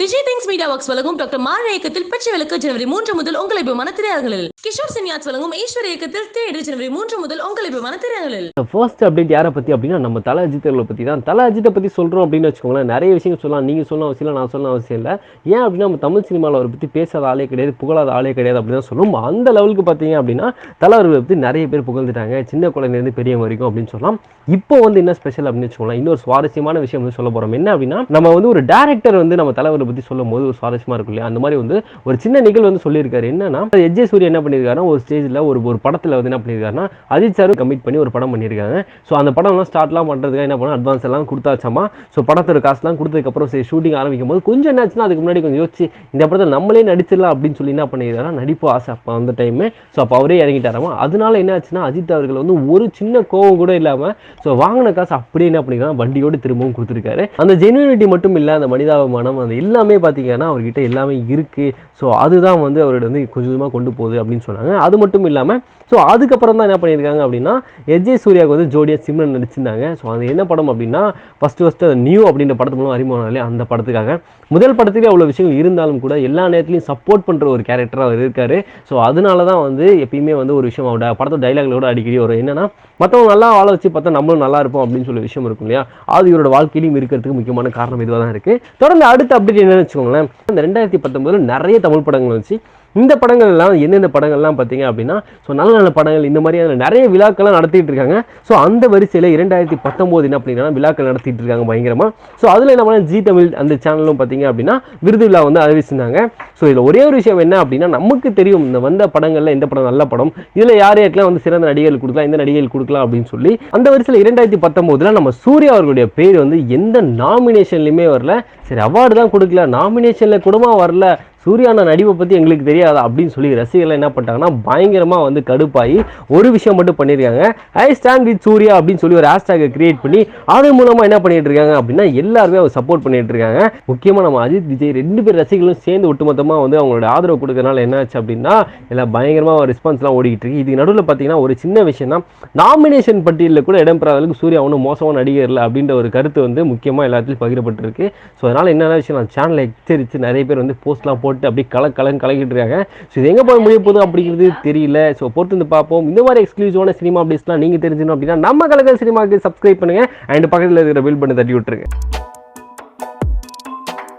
Vijay things media works வழங்கும் doctor மாற இயக்கத்தில் பச்சை விளக்கு ஜனவரி மூன்று முதல் உங்களை விமான திரையரங்களில் கிஷோர் சின்யாஸ் வழங்கும் ஈஸ்வர் இயக்கத்தில் தேடு ஜனவரி மூன்று முதல் உங்களை விமான திரையரங்களில் ஃபர்ஸ்ட் அப்டேட் யாரை பற்றி அப்படின்னா நம்ம தலை அஜித் அவர்களை பற்றி தான். தல அஜித்தை பற்றி சொல்றோம் அப்படின்னு வச்சுக்கோங்களேன் நிறைய விஷயங்கள் சொல்லலாம். நீங்கள் சொல்லணும் அவசியம் இல்லை நான் சொல்லணும் அவசியம் இல்லை. ஏன் அப்படின்னா நம்ம தமிழ் சினிமாவில் அவரை பற்றி பேசாத ஆளே கிடையாது புகழாத ஆளே கிடையாது அப்படின்னு சொல்லும். அந்த லெவலுக்கு பார்த்தீங்க அப்படின்னா தலை அவர்களை பற்றி நிறைய பேர் புகழ்ந்துட்டாங்க. சின்ன குழந்தைலேருந்து பெரியவங்க வரைக்கும் அப்படின்னு சொல்லலாம். இப்போ வந்து என்ன ஸ்பெஷல் அப்படின்னு வச்சுக்கோங்களேன் இன்னொரு சுவாரஸ்யமான விஷயம் வந்து சொல்ல போகிறோம் என்ன அப்படின்னா நம்ம வந்து ஒரு டேரக்டர் வந்து நம்ம தலைவர் பற்றி சொல்லும் போது ஒரு சுவாரஸ்யமாக இருக்கும் இல்லையா? அந்த மாதிரி வந்து ஒரு சின்ன நிகழ்வு வந்து சொல்லியிருக்காரு. என்னன்னா எஜ்ஜே என்ன பண்ணியிருக்காருன்னா ஒரு ஸ்டேஜில் ஒரு ஒரு படத்தில் வந்து என்ன பண்ணியிருக்காருன்னா அஜித் சாரும் கமிட் பண்ணி ஒரு படம் பண்ணியிருக்காங்க. ஸோ அந்த படம்லாம் ஸ்டார்ட்லாம் பண்ணுறதுக்காக என்ன பண்ண அட்வான்ஸ் எல்லாம் கொடுத்தாச்சாமா? ஸோ படத்தோட காசுலாம் கொடுத்ததுக்கப்புறம் சரி ஷூட்டிங் ஆரம்பிக்கும் போது கொஞ்சம் என்னாச்சுன்னா அதுக்கு முன்னாடி கொஞ்சம் யோசிச்சு இந்த படத்தில் நம்மளே நடிச்சிடலாம் அப்படின்னு சொல்லி என்ன பண்ணியிருக்காருன்னா நடிப்பு ஆசை அப்போ அந்த டைமு ஸோ அப்போ அவரே இறங்கிட்டாராமா? அதனால என்ன ஆச்சுன்னா அஜித் அவர்கள் வந்து ஒரு சின்ன கோவம் கூட இல்லாமல் ஸோ வாங்கின காசு அப்படியே என்ன பண்ணிக்கலாம் வண்டியோடு திரும்பவும் கொடுத்துருக்காரு. அந்த ஜென்யூனிட்டி மட்டும் இல்லை அந்த மனிதாபிமானம் அந்த எல்லாமே பார்த்தீங்கன்னா அவர்கிட்ட எல்லாமே இருக்குது ஸோ அதுதான் வந்து அவர்கிட்ட வந்து கொஞ்சம் கொஞ்சமாக கொண்டு போகுது அப்படின்னு சொன்னாங்க. அது மட்டும் இல்லாமல் ஸோ அதுக்கப்புறம் தான் என்ன பண்ணியிருக்காங்க அப்படின்னா எஜே சூர்யாவுக்கு வந்து ஜோடியா சிம்ரன் நடிச்சிருந்தாங்க. ஸோ அது என்ன படம் அப்படின்னா ஃபஸ்ட்டு ஃபஸ்ட்டு நியூ அப்படின்ற படத்து மூலம் அறிமுகம் இல்லையா அந்த படத்துக்காக. முதல் படத்துலேயே அவ்வளோ விஷயங்கள் இருந்தாலும் கூட எல்லா நேரத்துலையும் சப்போர்ட் பண்ணுற ஒரு கேரக்டராக அவர் இருக்காரு. ஸோ அதனால தான் வந்து எப்பயுமே வந்து ஒரு விஷயம் அவட படத்தை டைலாக்ல அடிக்கடி வரும். என்னன்னா மற்றவங்க நல்லா வாழ வச்சு பார்த்தா நம்மளும் நல்லா இருப்போம் அப்படின்னு சொல்லி விஷயம் இருக்கும் இல்லையா? அது இவரோட வாழ்க்கையிலும் இருக்கிறதுக்கு முக்கியமான காரணம் இதுவாக தான் இருக்குது தொடர்ந்து அடுத்த அப்டேட் என்னன்னு வச்சுக்கோங்களேன். இந்த ரெண்டாயிரத்தி பத்தொன்பதில் நிறைய தமிழ் படங்கள் வச்சு இந்த படங்கள்லாம் என்னென்ன எந்தெந்த படங்கள்லாம் பார்த்தீங்க அப்படின்னா ஸோ நல்ல நல்ல படங்கள் இந்த மாதிரியான நிறைய விழாக்கள்லாம் நடத்திட்டு இருக்காங்க. ஸோ அந்த வரிசையில் இரண்டாயிரத்தி பத்தொம்போது என்ன அப்படின்னா விழாக்கள் நடத்திட்டு இருக்காங்க பயங்கரமாக ஸோ அதில் என்ன ஜி தமிழ் அந்த சேனலும் பார்த்தீங்க அப்படின்னா விருது விழா வந்து அறிவிச்சிருந்தாங்க. ஸோ இதில் ஒரே ஒரு விஷயம் என்ன அப்படின்னா நமக்கு தெரியும் இந்த வந்த படங்களில் எந்த படம் நல்ல படம் இதில் யார் யாருக்கெல்லாம் வந்து சிறந்த நடிகர்கள் கொடுக்கலாம் எந்த நடிகர்கள் கொடுக்கலாம் அப்படின்னு சொல்லி அந்த வரிசையில் இரண்டாயிரத்தி பத்தொம்போதில் நம்ம சூர்யா அவர்களுடைய பேர் வந்து எந்த நாமினேஷன்லையுமே வரல. சரி அவார்டு தான் கொடுக்கல நாமினேஷனில் கூடமா வரல சூர்யானா நடிப்பை பற்றி எங்களுக்கு தெரியாதா அப்படின்னு சொல்லி ரசிகர்கள் என்ன பண்ணிட்டாங்கன்னா பயங்கரமாக வந்து கடுப்பாகி ஒரு விஷயம் மட்டும் பண்ணியிருக்காங்க. ஐ ஸ்டாண்ட் வித் சூர்யா அப்படின்னு சொல்லி ஒரு ஹேஷ்டேக்கை கிரியேட் பண்ணி அது மூலமாக என்ன பண்ணிட்டு இருக்காங்க அப்படின்னா எல்லாருமே அவர் சப்போர்ட் பண்ணிட்டு இருக்காங்க. முக்கியமாக நம்ம அஜித் விஜய் ரெண்டு பேர் ரசிகர்களும் சேர்ந்து ஒட்டுமொத்தமாக வந்து அவங்களோட ஆதரவு கொடுக்கறனால என்ன ஆச்சு அப்படின்னா எல்லாம் பயங்கரமாக ரெஸ்பான்ஸ்லாம் ஓடிக்கிட்டு இருக்கு. இதுக்கு நடுவில் பார்த்தீங்கன்னா ஒரு சின்ன விஷயம் தான் நாமினேஷன் பட்டியலில் கூட இடம் அளவுக்கு சூர்யா ஒன்றும் மோசமான நடிகர் இல்லை அப்படின்ற ஒரு கருத்து வந்து முக்கியமாக எல்லாத்துலையும் பகிரப்பட்டிருக்கு. ஸோ அதனால் என்னென்ன விஷயம் நான் சேனலை எச்சரித்து நிறைய பேர் வந்து போஸ்ட்லாம் போட்டு அப்படியே கல கலன் கலக்கிட்டு இருக்காங்க ஸோ இது எங்கே போய் முடிய போகுது அப்படிங்கிறது தெரியல. ஸோ பொறுத்து வந்து பார்ப்போம். இந்த மாதிரி எக்ஸ்க்ளூசிவான சினிமா அப்டேட்ஸ்லாம் நீங்கள் தெரிஞ்சுக்கணும் அப்படின்னா நம்ம கலக்கல் சினிமாவுக்கு சப்ஸ்கிரைப் பண்ணுங்கள் அண்ட் பக்கத்தில் இருக்கிற பில் பண்ணி தட்டி விட்டுருங்க.